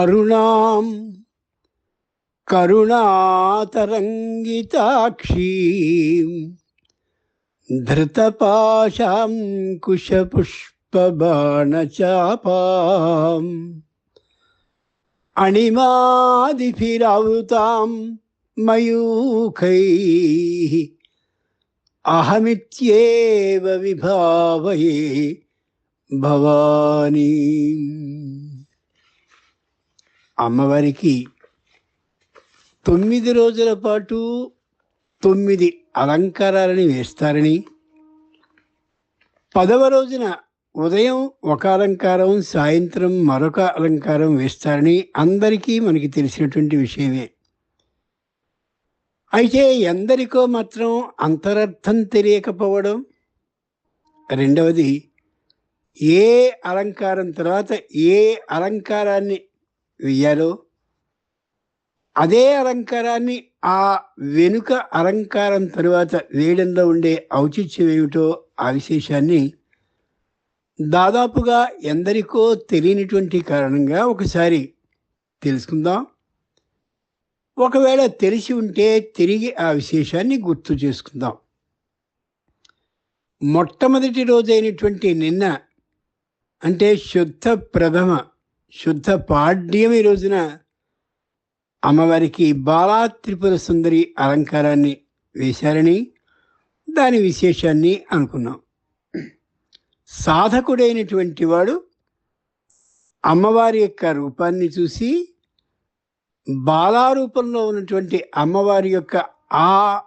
अरुणाम् करुणातरङ्गिताक्षीम् धृतपाशां कुशपुष्पबाणचापाम् अणिमादिभिरावृतां मयूखैः अहमित्येव विभावये भवानी అమ్మవారికి తొమ్మిది రోజుల పాటు తొమ్మిది అలంకారాలని వేస్తారని పదవ రోజున ఉదయం ఒక అలంకారం సాయంత్రం మరొక అలంకారం వేస్తారని అందరికీ మనకి తెలిసినటువంటి విషయమే. అయితే ఎందరికో మాత్రం అంతరర్థం తెలియకపోవడం రెండవది ఏ అలంకారం తర్వాత ఏ అలంకారాన్ని వెయ్యాలో అదే అలంకారాన్ని ఆ వెనుక అలంకారం తరువాత వేయడంలో ఉండే ఔచిత్యం ఏమిటో ఆ విశేషాన్ని దాదాపుగా ఎందరికో తెలియనిటువంటి కారణంగా ఒకసారి తెలుసుకుందాం. ఒకవేళ తెలిసి ఉంటే తిరిగి ఆ విశేషాన్ని గుర్తు చేసుకుందాం. మొట్టమొదటి రోజైనటువంటి నిన్న అంటే శుద్ధ ప్రథమ శుద్ధ పాడ్యం ఈ రోజున అమ్మవారికి బాలా త్రిపుర సుందరి అలంకారాన్ని వేశారని దాని విశేషాన్ని అనుకున్నాం. సాధకుడైనటువంటి వాడు అమ్మవారి యొక్క రూపాన్ని చూసి బాలారూపంలో ఉన్నటువంటి అమ్మవారి యొక్క ఆ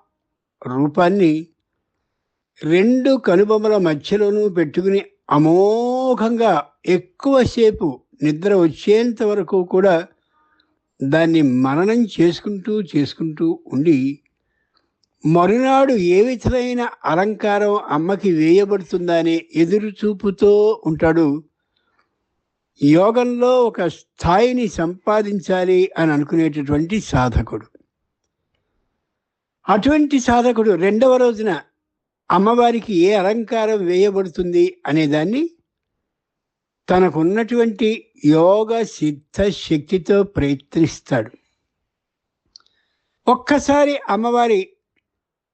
రూపాన్ని రెండు కనుబొమ్మల మధ్యలోనూ పెట్టుకుని అమోఘంగా ఎక్కువసేపు నిద్ర వచ్చేంత వరకు కూడా దాన్ని మననం చేసుకుంటూ చేసుకుంటూ ఉండి మరునాడు ఏ విధమైన అలంకారం అమ్మకి వేయబడుతుందనే ఎదురుచూపుతో ఉంటాడు. యోగంలో ఒక స్థాయిని సంపాదించాలి అని అనుకునేటటువంటి సాధకుడు. అటువంటి సాధకుడు రెండవ రోజున అమ్మవారికి ఏ అలంకారం వేయబడుతుంది అనేదాన్ని తనకున్నటువంటి యోగ సిద్ధ శక్తితో ప్రయత్నిస్తాడు. ఒక్కసారి అమ్మవారి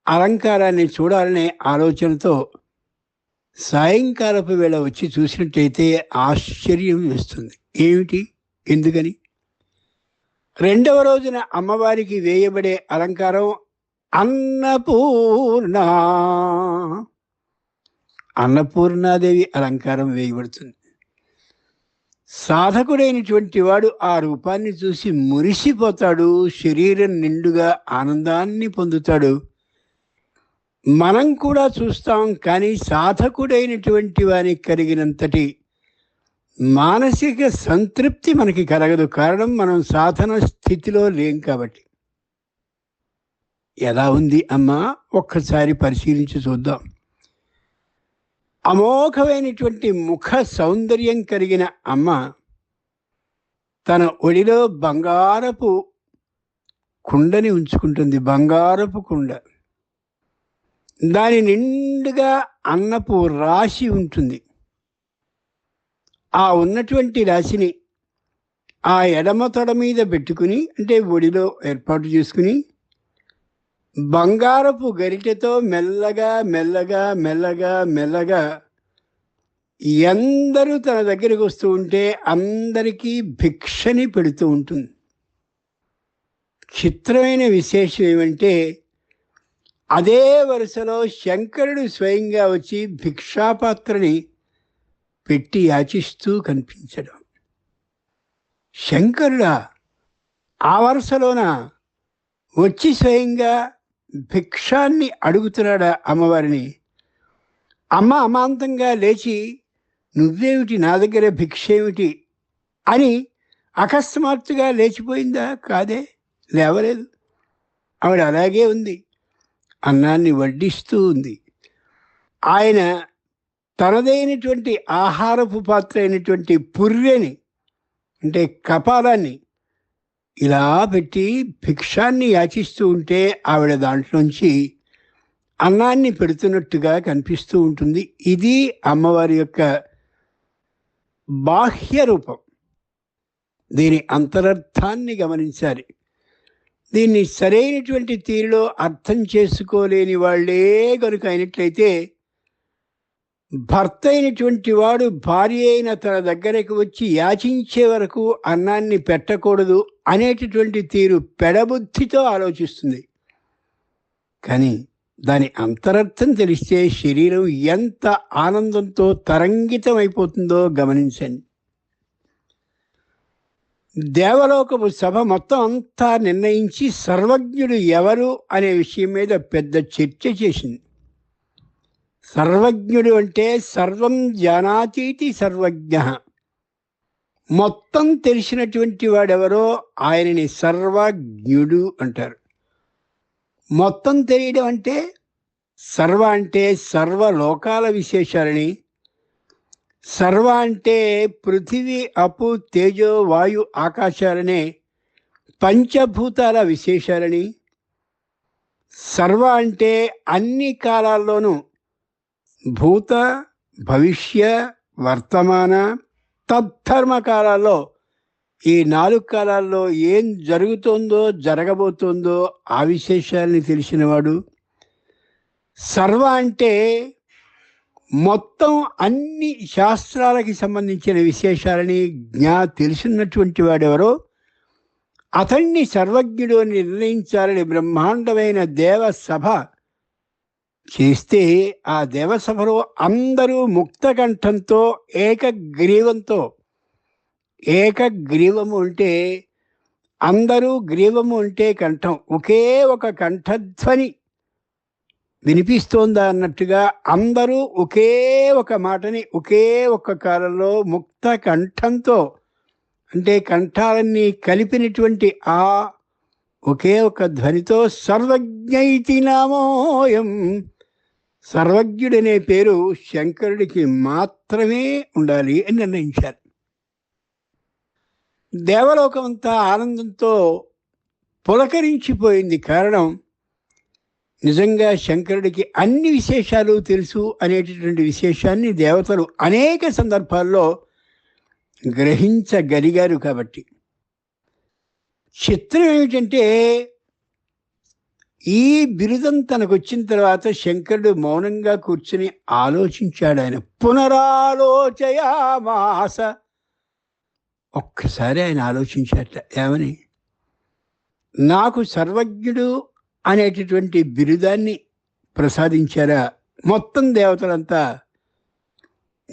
అలంకారాన్ని చూడాలనే ఆలోచనతో సాయంకాలపు వేళ వచ్చి చూసినట్టయితే ఆశ్చర్యం వేస్తుంది. ఏమిటి? ఎందుకని? రెండవ రోజున అమ్మవారికి వేయబడే అలంకారం అన్నపూర్ణ. అన్నపూర్ణాదేవి అలంకారం వేయబడుతుంది. సాధకుడైనటువంటి వాడు ఆ రూపాన్ని చూసి మురిసిపోతాడు శరీరం నిండుగా ఆనందాన్ని పొందుతాడు. మనం కూడా చూస్తాం కానీ సాధకుడైనటువంటి వానికి కలిగినంతటి మానసిక సంతృప్తి మనకి కలగదు. కారణం మనం సాధన స్థితిలో లేం కాబట్టి. ఎలా ఉంది అమ్మా? ఒక్కసారి పరిశీలించి చూద్దాం. అమోఘమైనటువంటి ముఖ సౌందర్యం కలిగిన అమ్మ తన ఒడిలో బంగారపు కుండని ఉంచుకుంటుంది. బంగారపు కుండ. దాని నిండుగా అన్నపు రాశి ఉంటుంది. ఆ ఉన్నటువంటి రాశిని ఆ ఎడమ తొడ మీద పెట్టుకుని అంటే ఒడిలో ఏర్పాటు చేసుకుని బంగారపు గరిటెతో మెల్లగా మెల్లగా మెల్లగా మెల్లగా ఎందరూ తన దగ్గరికి వస్తూ ఉంటే అందరికీ భిక్షని పెడుతూ ఉంటుంది. చిత్రమైన విశేషం ఏమంటే అదే వరుసలో శంకరుడు స్వయంగా వచ్చి భిక్షాపాత్రని పెట్టి యాచిస్తూ కనిపించడం. శంకరుడా ఆ వరుసలోన వచ్చి స్వయంగా భిక్షాన్ని అడుగుతున్నాడా అమ్మవారిని? అమ్మ అమాంతంగా లేచి నువ్వేమిటి నా దగ్గర భిక్ష ఏమిటి అని అకస్మాత్తుగా లేచిపోయిందా? కాదే లేవలేదు. ఆవిడ అలాగే ఉంది. అన్నాన్ని వడ్డిస్తూ ఉంది. ఆయన తనదైనటువంటి ఆహారపు పాత్ర అయినటువంటి పుర్రెని అంటే కపాలాన్ని ఇలా పెట్టి భిక్షాన్ని యాచిస్తూ ఉంటే ఆవిడ దాంట్లోంచి అన్నాన్ని పెడుతున్నట్టుగా కనిపిస్తూ ఉంటుంది. ఇది అమ్మవారి యొక్క బాహ్య రూపం. దీని అంతరర్థాన్ని గమనించాలి. దీన్ని సరైనటువంటి తీరులో అర్థం చేసుకోలేని వాళ్ళే కనుక అయినట్లయితే భర్త అయినటువంటి వాడు భార్య అయిన తన దగ్గరకు వచ్చి యాచించే వరకు అన్నాన్ని పెట్టకూడదు. అనేటటువంటి తీరు పెడబుద్ధితో ఆలోచిస్తుంది. కానీ దాని అంతరర్థం తెలిస్తే శరీరం ఎంత ఆనందంతో తరంగితం అయిపోతుందో గమనించండి. దేవలోకపు సభ మొత్తం అంతా నిర్ణయించి సర్వజ్ఞుడు ఎవరు అనే విషయం మీద పెద్ద చర్చ చేసింది. సర్వజ్ఞుడు అంటే సర్వం జానాతీతి సర్వజ్ఞ. మొత్తం తెలిసినటువంటి వాడెవరో ఆయనని సర్వజ్ఞుడు అంటారు. మొత్తం తెలియడం అంటే సర్వ అంటే సర్వలోకాల విశేషాలని సర్వ అంటే పృథివీ అపు తేజో వాయు ఆకాశాలనే పంచభూతాల విశేషాలని సర్వ అంటే అన్ని కాలాల్లోనూ భూత భవిష్య వర్తమాన తద్ధర్మ కాలాల్లో ఈ నాలుగు కాలాల్లో ఏం జరుగుతుందో జరగబోతుందో ఆ విశేషాలని తెలిసినవాడు. సర్వ అంటే మొత్తం అన్ని శాస్త్రాలకి సంబంధించిన విశేషాలని జ్ఞా తెలిసినటువంటి వాడెవరో అతన్ని సర్వజ్ఞుడు నిర్ణయించాలని బ్రహ్మాండమైన దేవసభ చేస్తే ఆ దేవసభలో అందరూ ముక్తకంఠంతో ఏకగ్రీవంతో ఏకగ్రీవము అంటే అందరూ గ్రీవము అంటే కంఠం. ఒకే ఒక కంఠధ్వని వినిపిస్తోందా అన్నట్టుగా అందరూ ఒకే ఒక మాటని ఒకే ఒక కాలంలో ముక్త కంఠంతో అంటే కంఠాలన్నీ కలిపినటువంటి ఆ ఒకే ఒక ధ్వనితో సర్వజ్ఞైతి నామోయం. సర్వజ్ఞుడనే పేరు శంకరుడికి మాత్రమే ఉండాలి అని నిర్ణయించారు. దేవలోకం అంతా ఆనందంతో పులకరించిపోయింది కారణం నిజంగా శంకరుడికి అన్ని విశేషాలు తెలుసు అనేటటువంటి విశేషాన్ని దేవతలు అనేక సందర్భాల్లో గ్రహించగలిగారు కాబట్టి. చిత్రం ఏమిటంటే ఈ బిరుదం తనకు వచ్చిన తర్వాత శంకరుడు మౌనంగా కూర్చుని ఆలోచించాడు. ఆయన పునరాలోచయామాస. ఒక్కసారి ఆయన ఆలోచించాట ఏమని? నాకు సర్వజ్ఞుడు అనేటటువంటి బిరుదాన్ని ప్రసాదించారా? మొత్తం దేవతలంతా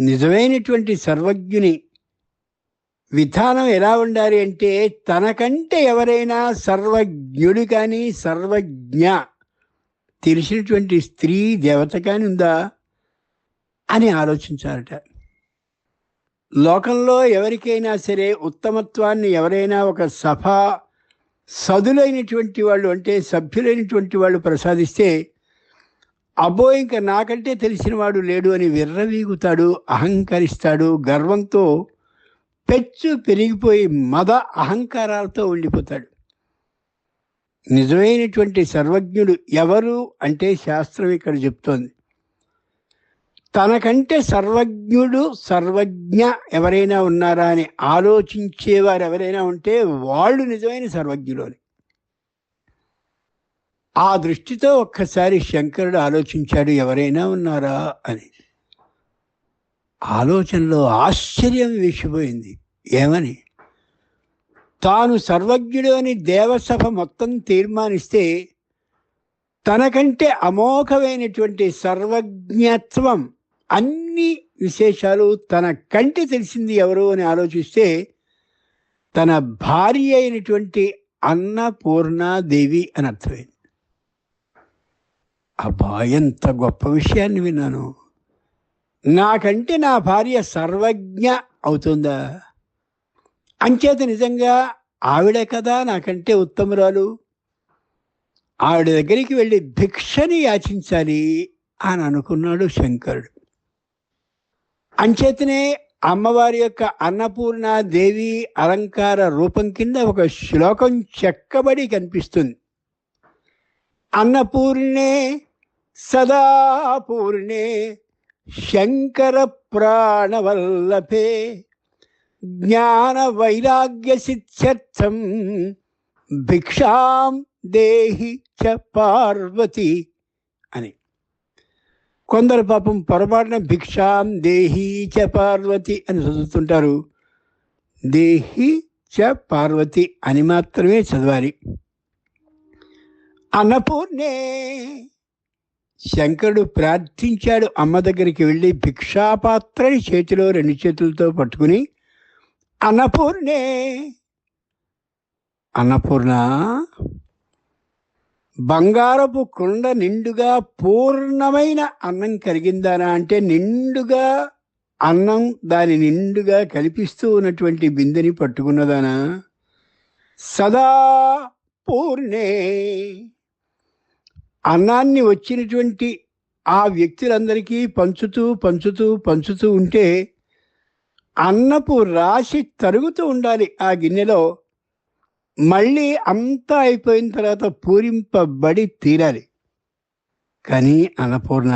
నిజమైనటువంటి సర్వజ్ఞుని విధానం ఎలా ఉండాలి అంటే తనకంటే ఎవరైనా సర్వజ్ఞుడు కానీ సర్వజ్ఞ తెలిసినటువంటి స్త్రీ దేవత కానీ ఉందా అని ఆలోచించాలట. లోకంలో ఎవరికైనా సరే ఉత్తమత్వాన్ని ఎవరైనా ఒక సభ సదులైనటువంటి వాళ్ళు అంటే సభ్యులైనటువంటి వాళ్ళు ప్రసాదిస్తే అబ్బో ఇంకా నాకంటే తెలిసినవాడు లేడు అని విర్రవీగుతాడు అహంకరిస్తాడు గర్వంతో పెచ్చు పెరిగిపోయి మద అహంకారాలతో ఉండిపోతాడు. నిజమైనటువంటి సర్వజ్ఞుడు ఎవరు అంటే శాస్త్రం ఇక్కడ చెప్తోంది. తనకంటే సర్వజ్ఞుడు సర్వజ్ఞ ఎవరైనా ఉన్నారా అని ఆలోచించేవారు ఎవరైనా ఉంటే వాళ్ళు నిజమైన సర్వజ్ఞులు అని ఆ దృష్టితో ఒక్కసారి శంకరుడు ఆలోచించాడు ఎవరైనా ఉన్నారా అని ఆలోచనలో ఆశ్చర్యం వేసిపోయింది. ఏమని? తాను సర్వజ్ఞుడు అని దేవసభ మొత్తం తీర్మానిస్తే తనకంటే అమోఘమైనటువంటి సర్వజ్ఞత్వం అన్ని విశేషాలు తన కంటి తెలిసింది ఎవరు అని ఆలోచిస్తే తన భార్య అయినటువంటి అన్నపూర్ణాదేవి అని అర్థమైంది. అబ్బా ఎంత గొప్ప విషయాన్ని విన్నాను. నాకంటే నా భార్య సర్వజ్ఞ అవుతుందా? అంచేత నిజంగా ఆవిడ కదా నాకంటే ఉత్తమురాలు. ఆవిడ దగ్గరికి వెళ్ళి భిక్షని యాచించాలి అని అనుకున్నాడు శంకరుడు. అంచేతనే అమ్మవారి యొక్క అన్నపూర్ణ దేవి అలంకార రూపం కింద ఒక శ్లోకం చెక్కబడి కనిపిస్తుంది. అన్నపూర్ణే సదాపూర్ణే శంకర ప్రాణవల్లభే జ్ఞాన వైరాగ్య సిద్ధ్యర్థం భిక్షాం దేహి చ పార్వతి అని. కొందరు పాపం పొరపాటున భిక్షాం దేహి చ పార్వతి అని చదువుతుంటారు. దేహి చ పార్వతి అని మాత్రమే చదవాలి. అన్నపూర్ణే శంకరుడు ప్రార్థించాడు అమ్మ దగ్గరికి వెళ్ళి భిక్షాపాత్రని చేతిలో రెండు చేతులతో పట్టుకుని అన్నపూర్ణే అన్నపూర్ణ బంగారపు కుండ నిండుగా పూర్ణమైన అన్నం కలిగిందానా అంటే నిండుగా అన్నం దాని నిండుగా కల్పిస్తూ ఉన్నటువంటి బిందెని పట్టుకున్నదానా? సదా పూర్ణే అన్నాన్ని వచ్చినటువంటి ఆ వ్యక్తులందరికీ పంచుతూ పంచుతూ పంచుతూ ఉంటే అన్నపు రాశి తరుగుతూ ఉండాలి ఆ గిన్నెలో. మళ్ళీ అంతా అయిపోయిన తర్వాత పూరింపబడి తీరాలి. కానీ అన్నపూర్ణ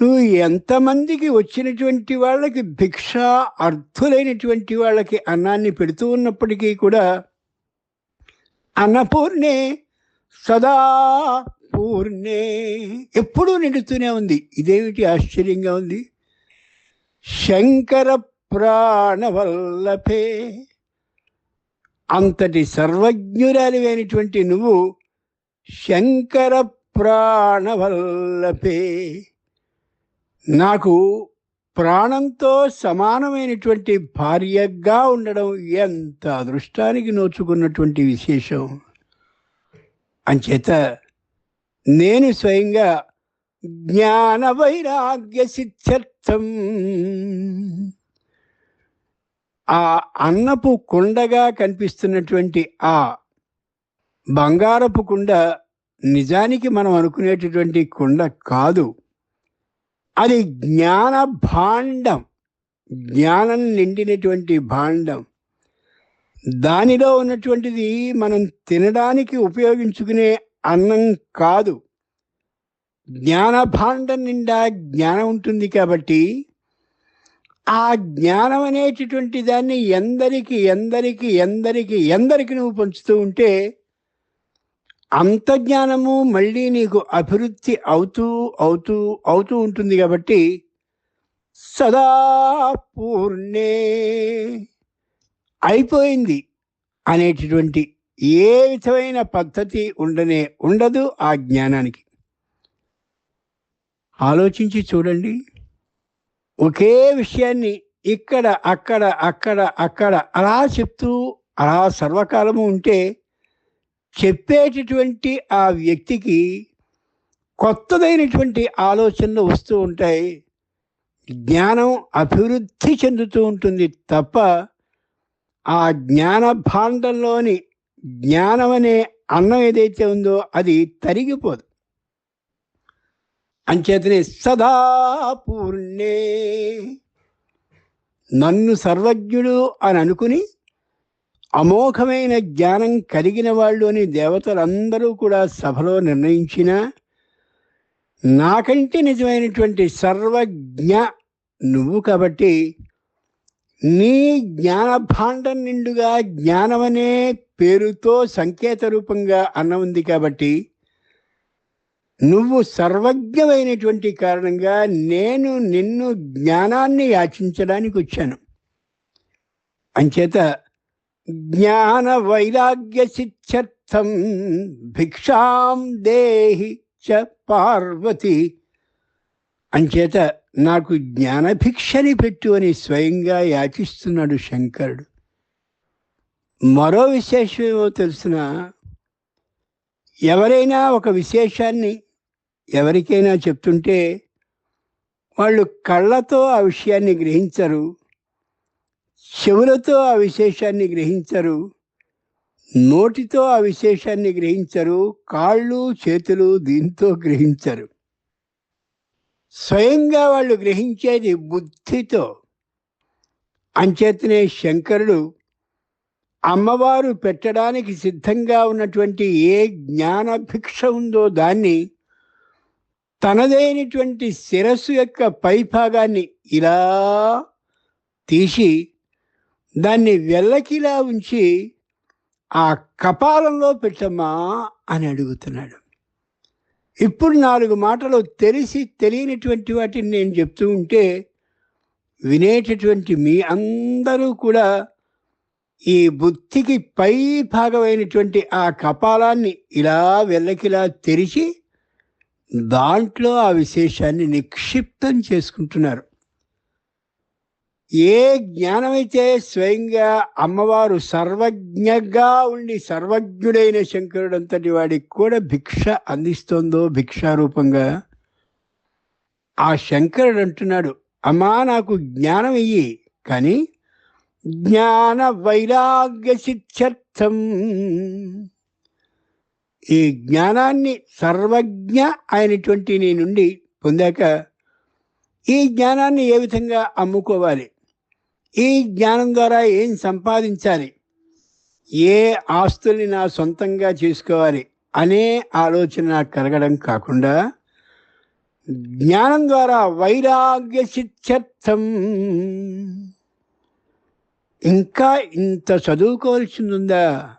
నువ్వు ఎంతమందికి వచ్చినటువంటి వాళ్ళకి భిక్ష అర్థులైనటువంటి వాళ్ళకి అన్నాన్ని పెడుతూ ఉన్నప్పటికీ కూడా అన్నపూర్ణే సదా పూర్ణే. ఎప్పుడూ నిండుతూనే ఉంది. ఇదేమిటి ఆశ్చర్యంగా ఉంది? శంకర ప్రాణవల్లభే. అంతటి సర్వజ్ఞురాలివైనటువంటి నువ్వు శంకర ప్రాణవల్లభే. నాకు ప్రాణంతో సమానమైనటువంటి భార్యగా ఉండడం ఎంత అదృష్టానికి నోచుకున్నటువంటి విశేషం? అంచేత నేను స్వయంగా జ్ఞాన వైరాగ్య సిద్ధ్యర్థం. ఆ అన్నపు కుండగా కనిపిస్తున్నటువంటి ఆ బంగారపు కుండ నిజానికి మనం అనుకునేటటువంటి కుండ కాదు. అది జ్ఞాన భాండం జ్ఞానం నిండినటువంటి భాండం. దానిలో ఉన్నటువంటిది మనం తినడానికి ఉపయోగించుకునే అన్నం కాదు. జ్ఞానభాండం నిండా జ్ఞానం ఉంటుంది కాబట్టి ఆ జ్ఞానం అనేటటువంటి దాన్ని ఎందరికి ఎందరికి ఎందరికి ఎందరికి నువ్వు పంచుతూ ఉంటే అంత జ్ఞానము మళ్ళీ నీకు అభివృద్ధి అవుతూ అవుతూ అవుతూ ఉంటుంది కాబట్టి సదా పూర్ణే. అయిపోయింది అనేటటువంటి ఏ విధమైన పద్ధతి ఉండనే ఉండదు ఆ జ్ఞానానికి. ఆలోచించి చూడండి. ఒకే విషయాన్ని ఇక్కడ అక్కడ అక్కడ అక్కడ అలా చెప్తూ అలా సర్వకాలము ఉంటే చెప్పేటటువంటి ఆ వ్యక్తికి కొత్తదైనటువంటి ఆలోచనలు వస్తూ ఉంటాయి. జ్ఞానం అభివృద్ధి చెందుతూ ఉంటుంది తప్ప ఆ జ్ఞాన భాండంలోని జ్ఞానం అనే అన్నం ఏదైతే ఉందో అది తరిగిపోదు. అంచేతనే సదా పూర్ణే నన్ను సర్వజ్ఞుడు అని అనుకుని అమోఘమైన జ్ఞానం కలిగిన వాళ్ళు అని దేవతలందరూ కూడా సభలో నిర్ణయించిన నాకంటే నిజమైనటువంటి సర్వజ్ఞ నువ్వు కాబట్టి నీ జ్ఞానభాండం నిండుగా జ్ఞానమనే పేరుతో సంకేత రూపంగా అన్న ఉంది కాబట్టి నువ్వు సర్వజ్ఞమైనటువంటి కారణంగా నేను నిన్ను జ్ఞానాన్ని యాచించడానికి వచ్చాను. అంచేత జ్ఞాన వైరాగ్య సిద్ధ్యర్థం భిక్షాం దేహి చ పార్వతి అంచేత నాకు జ్ఞానభిక్షని పెట్టు అని స్వయంగా యాచిస్తున్నాడు శంకరుడు. మరో విశేషమేమో తెలిసిన ఎవరైనా ఒక విశేషాన్ని ఎవరికైనా చెప్తుంటే వాళ్ళు కళ్ళతో ఆ విషయాన్ని గ్రహించరు చెవులతో ఆ విశేషాన్ని గ్రహించరు నోటితో ఆ విశేషాన్ని గ్రహించరు కాళ్ళు చేతులు దీంతో గ్రహించరు. స్వయంగా వాళ్ళు గ్రహించేది బుద్ధితో. అంచేతనే శంకరుడు అమ్మవారు పెట్టడానికి సిద్ధంగా ఉన్నటువంటి ఏ జ్ఞానభిక్ష ఉందో దాన్ని తనదైనటువంటి శిరస్సు యొక్క పైభాగాన్ని ఇలా తీసి దాన్ని వెల్లకిలా ఉంచి ఆ కపాలంలో పెట్టమ్మా అని అడుగుతున్నాడు. ఇప్పుడు నాలుగు మాటలు తెలిసి తెలియనటువంటి వాటిని నేను చెప్తూ ఉంటే వినేటటువంటి మీ అందరూ కూడా ఈ బుద్ధికి పై భాగమైనటువంటి ఆ కపాలాన్ని ఇలా వెళ్ళకిలా తెరిచి దాంట్లో ఆ విశేషాన్ని నిక్షిప్తం చేసుకుంటున్నారు. ఏ జ్ఞానమైతే స్వయంగా అమ్మవారు సర్వజ్ఞగా ఉండి సర్వజ్ఞుడైన శంకరుడంతటి వాడికి కూడా భిక్ష అందిస్తోందో భిక్షారూపంగా ఆ శంకరుడు అంటున్నాడు అమ్మా నాకు జ్ఞానం ఇయ్యి కానీ జ్ఞాన వైరాగ్య సిద్ధ్యర్థం. ఈ జ్ఞానాన్ని సర్వజ్ఞ అయినటువంటి నీ నుండి పొందాక ఈ జ్ఞానాన్ని ఏ విధంగా అమ్ముకోవాలి? ఈ జ్ఞానం ద్వారా ఏం సంపాదించాలి? ఏ ఆస్తుల్ని నా సొంతంగా చేసుకోవాలి? అనే ఆలోచన నాకు కలగడం కాకుండా జ్ఞానం ద్వారా వైరాగ్య సిద్ధ్యర్థం ఇంకా ఇంత చదువుకోవాల్సిందుందా?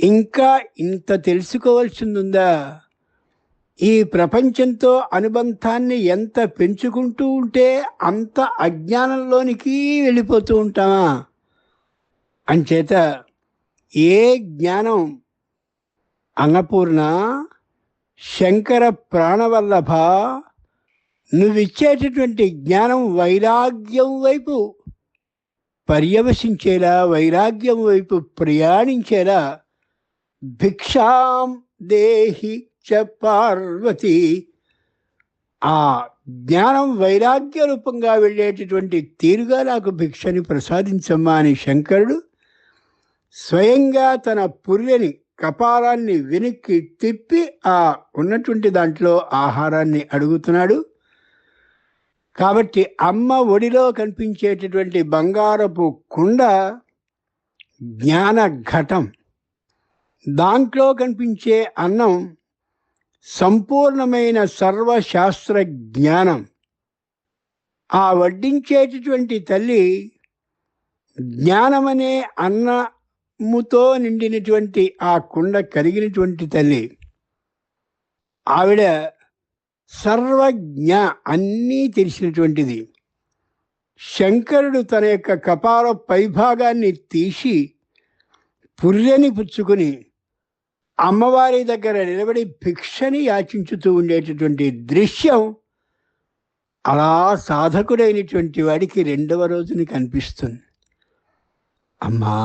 ఇంకా ఇంత తెలుసుకోవాల్సిందుందా? ఈ ప్రపంచంతో అనుబంధాన్ని ఎంత పెంచుకుంటూ ఉంటే అంత అజ్ఞానంలోనికి వెళ్ళిపోతూ ఉంటామా? అంచేత ఏ జ్ఞానం అన్నపూర్ణ శంకర ప్రాణవల్లభ నువ్విచ్చేటటువంటి జ్ఞానం వైరాగ్యం వైపు పర్యవసించేలా వైరాగ్యం వైపు ప్రయాణించేలా భిక్షాం దేహి పార్వతి. ఆ జ్ఞానం వైరాగ్య రూపంగా వెళ్ళేటటువంటి తీరుగా నాకు భిక్షని ప్రసాదించమ్మా అని శంకరుడు స్వయంగా తన పుర్రెని కపాలాన్ని వెనక్కి తిప్పి ఆ ఉన్నటువంటి దాంట్లో ఆహారాన్ని అడుగుతున్నాడు. కాబట్టి అమ్మ ఒడిలో కనిపించేటటువంటి బంగారపు కుండ జ్ఞాన ఘటం దాంట్లో కనిపించే అన్నం సంపూర్ణమైన సర్వశాస్త్ర జ్ఞానం. ఆ వడ్డించేటటువంటి తల్లి జ్ఞానమనే అన్నముతో నిండినటువంటి ఆ కుండ కలిగినటువంటి తల్లి. ఆవిడ సర్వజ్ఞ అన్నీ తెలిసినటువంటిది. శంకరుడు తన యొక్క కపాల పైభాగాన్ని తీసి పుర్రెని పుచ్చుకుని అమ్మవారి దగ్గర నిలబడి భిక్షని యాచించుతూ ఉండేటటువంటి దృశ్యం అలా సాధకుడైనటువంటి వాడికి రెండవ రోజుని కనిపిస్తుంది. అమ్మా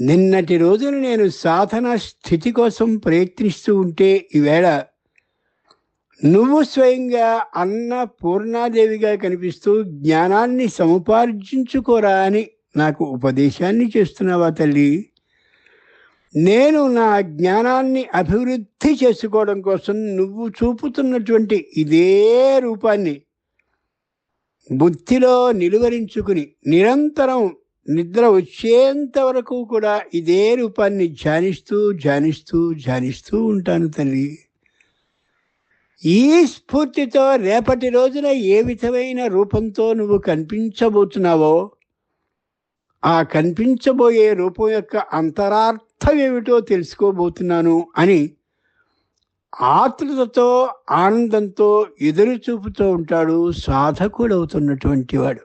నిన్నటి రోజున నేను సాధన స్థితి కోసం ప్రయత్నిస్తూ ఉంటే ఈవేళ నువ్వు స్వయంగా అన్న పూర్ణాదేవిగా కనిపిస్తూ జ్ఞానాన్ని సముపార్జించుకోరా అని నాకు ఉపదేశాన్ని చేస్తున్నావా తల్లి? నేను నా జ్ఞానాన్ని అభివృద్ధి చేసుకోవడం కోసం నువ్వు చూపుతున్నటువంటి ఇదే రూపాన్ని బుద్ధిలో నిలువరించుకుని నిరంతరం నిద్ర వచ్చేంత వరకు కూడా ఇదే రూపాన్ని ధ్యానిస్తూ ధ్యానిస్తూ ధ్యానిస్తూ ఉంటాను తల్లి. ఈ స్ఫూర్తితో రేపటి రోజున ఏ విధమైన రూపంతో నువ్వు కనిపించబోతున్నావో ఆ కనిపించబోయే రూపం యొక్క అంతరార్థం అర్థం ఏమిటో తెలుసుకోబోతున్నాను అని ఆతృతతో ఆనందంతో ఎదురు చూపుతూ ఉంటాడు సాధకుడవుతున్నటువంటి వాడు.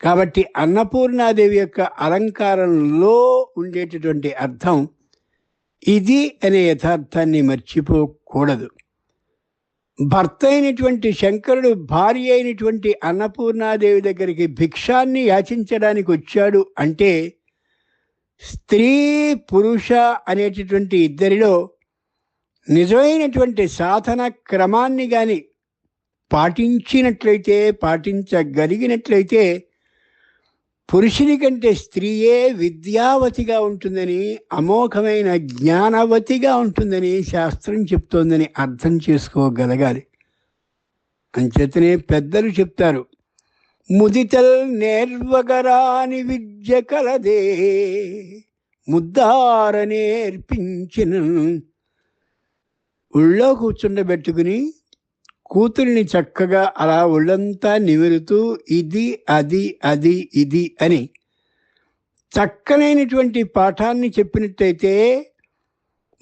కాబట్టి అన్నపూర్ణాదేవి యొక్క అలంకారంలో ఉండేటటువంటి అర్థం ఇది అనే యథార్థాన్ని మర్చిపోకూడదు. భర్త అయినటువంటి శంకరుడు భార్య అయినటువంటి అన్నపూర్ణాదేవి దగ్గరికి భిక్షాన్ని యాచించడానికి వచ్చాడు అంటే స్త్రీ పురుష అనేటటువంటి ఇద్దరిలో నిజమైనటువంటి సాధన క్రమాన్ని కానీ పాటించినట్లయితే పాటించగలిగినట్లయితే పురుషుని కంటే స్త్రీయే విద్యావతిగా ఉంటుందని అమోఘమైన జ్ఞానవతిగా ఉంటుందని శాస్త్రం చెప్తోందని అర్థం చేసుకోగలగాలి. అంచేతనే పెద్దలు చెప్తారు ముదితల్ నేర్వగరాని విద్య కలదే ముద్దార నేర్పించిన. ఉళ్ళో కూర్చుండబెట్టుకుని కూతుర్ని చక్కగా అలా ఒళ్ళంతా నిమురుతూ ఇది అది అది ఇది అని చక్కనైనటువంటి పాఠాన్ని చెప్పినట్టయితే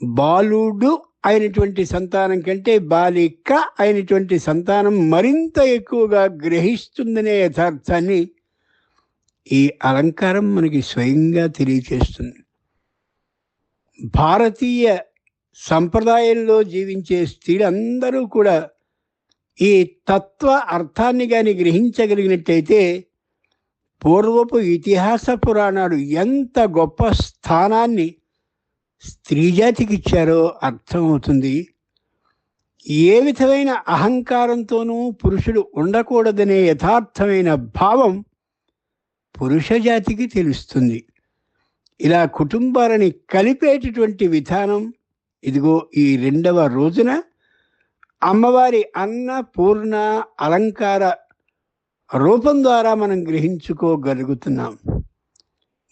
బాలుడు అయినటువంటి సంతానం కంటే బాలిక అయినటువంటి సంతానం మరింత ఎక్కువగా గ్రహిస్తుందనే యథార్థాన్ని ఈ అలంకారం మనకి స్వయంగా తెలియచేస్తుంది. భారతీయ సంప్రదాయంలో జీవించే స్త్రీలందరూ కూడా ఈ తత్వ అర్థాన్ని కానీ గ్రహించగలిగినట్టయితే పూర్వపు ఇతిహాస పురాణాలు ఎంత గొప్ప స్థానాన్ని స్త్రీజాతికి ఇచ్చారో అర్థమవుతుంది ఏ విధమైన అహంకారంతోనూ పురుషుడు ఉండకూడదనే యథార్థమైన భావం పురుష జాతికి తెలుస్తుంది. ఇలా కుటుంబాలని కలిపేటటువంటి విధానం ఇదిగో ఈ రెండవ రోజున అమ్మవారి అన్న పూర్ణ అలంకార రూపం ద్వారా మనం గ్రహించుకోగలుగుతున్నాం.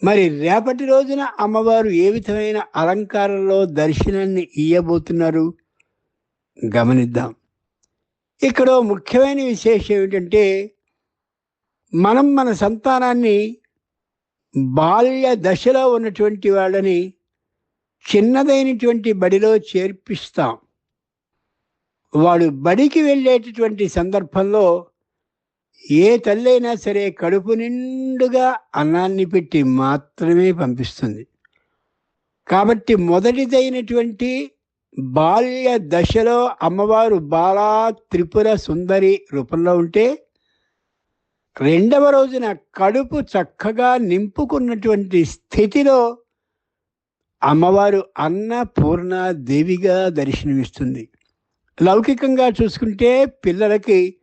మరి రేపటి రోజున అమ్మవారు ఏ విధమైన అలంకారంలో దర్శనాన్ని ఇయ్యబోతున్నారు? గమనిద్దాం. ఇక్కడ ముఖ్యమైన విశేషం ఏమిటంటే మనం మన సంతానాన్ని బాల్య దశలో ఉన్నటువంటి వాళ్ళని చిన్నదైనటువంటి బడిలో చేర్పిస్తాం. వాడు బడికి వెళ్ళేటటువంటి సందర్భంలో ఏ తల్లైనా సరే కడుపు నిండుగా అన్నాన్ని పెట్టి మాత్రమే పంపిస్తుంది. కాబట్టి మొదటిదైనటువంటి బాల్య దశలో అమ్మవారు బాలా త్రిపుర సుందరి రూపంలో ఉంటే రెండవ రోజున కడుపు చక్కగా నింపుకున్నటువంటి స్థితిలో అమ్మవారు అన్నపూర్ణ దేవిగా దర్శనమిస్తుంది. లౌకికంగా చూసుకుంటే పిల్లలకి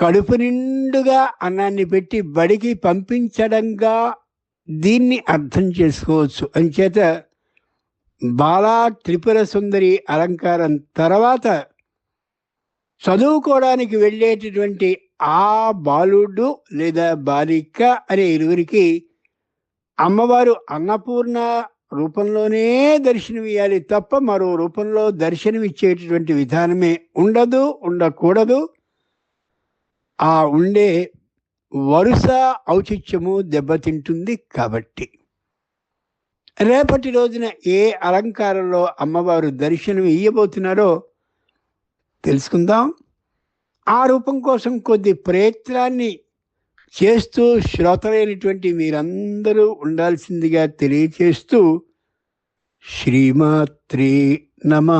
కడుపు నిండుగా అన్నాన్ని పెట్టి బడికి పంపించడంగా దీన్ని అర్థం చేసుకోవచ్చు. అంచేత బాలా త్రిపుర సుందరి అలంకారం తర్వాత చదువుకోవడానికి వెళ్ళేటటువంటి ఆ బాలుడు లేదా బాలిక అనే ఇరువురికి అమ్మవారు అన్నపూర్ణ రూపంలోనే దర్శనమియ్యాలి తప్ప మరో రూపంలో దర్శనమిచ్చేటటువంటి విధానమే ఉండదు ఉండకూడదు. ఆ ఉండే వరుస ఔచిత్యము దెబ్బతింటుంది కాబట్టి. రేపటి రోజున ఏ అలంకారంలో అమ్మవారు దర్శనం ఇయ్యబోతున్నారో తెలుసుకుందాం. ఆ రూపం కోసం కొద్ది ప్రయత్నాన్ని చేస్తూ శ్రోతలైనటువంటి మీరందరూ ఉండాల్సిందిగా తెలియచేస్తూ శ్రీమాత్రే నమ.